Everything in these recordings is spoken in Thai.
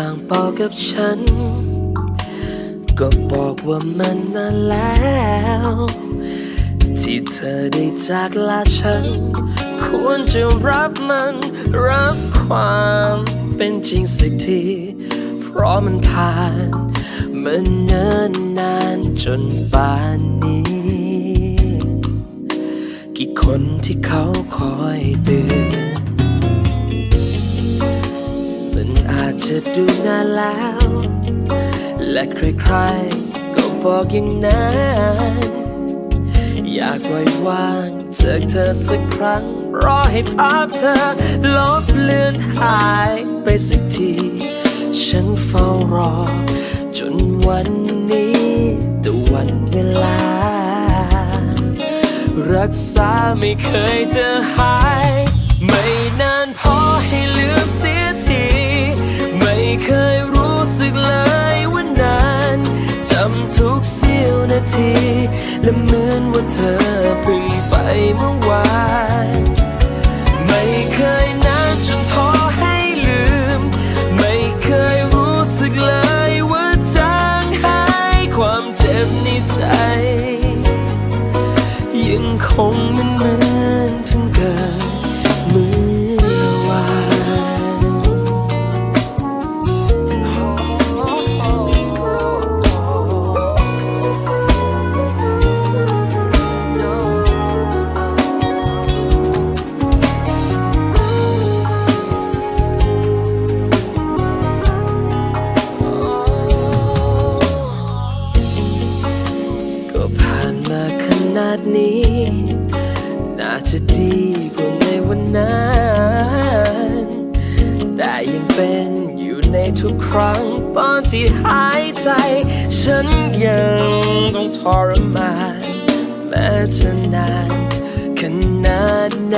่างบอกับฉัน ก็บอกว่ามันนานแล้ว ที่เธอได้จากลาฉัน ควรจะรับมัน รับความเป็นจริงสักที เพราะมันผ่านมันเนิ่นนานจนป่านนี้ กี่คนที่เขาคอยเตือน อาจะดูนานแล้ว และใครๆก็บอกอย่างนั้น อยากไว้วางจากเธอสักครั้ง รอให้ภาพเธอลบเลือนหายไปสักที ฉันเฝ้ารอ จนวันนี้แต่วันเวลา รักษาไม่เคยจะหาย ทุกเสี้ยวนาที และเหมือนว่าเธอเพิ่งไปเมื่อวาน นาดนี้ น่าจะดีกว่าในวันนั้น แต่ยังเป็นอยู่ในทุกครั้งตอนที่หายใจ ฉันยังต้องทรมาน แม้จะนานขนาดไหน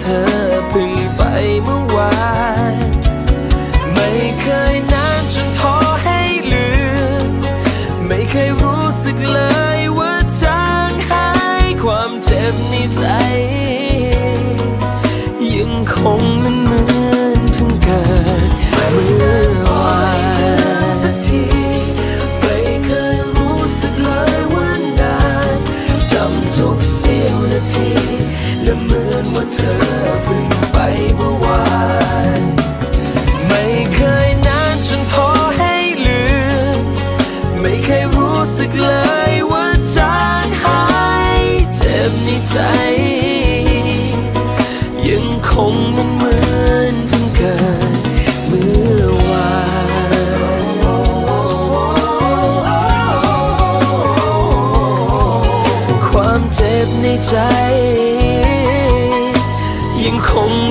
เธอเพิ่งไปเมื่อวาน ไม่เคยนานจนพอให้ลืม ไม่เคยรู้สึกเลยว่าจางหายความเจ็บในใจ ยังคงเหมันเหมือนเพิ่งเกิดเมื่อวานสักทีไม่เคยรู้สึกเลยว่านานจำทุกเสี้ยวนาที เธอเพิ่งไปเมื่อวานไม่เคยนานจนพอให้ลืม ไม่เคยรู้สึกเลยว่าจางหายเจ็บในใจ ยังคงมันเหมือนเพิ่งเกิดเมื่อวานความเจ็บในใจ คง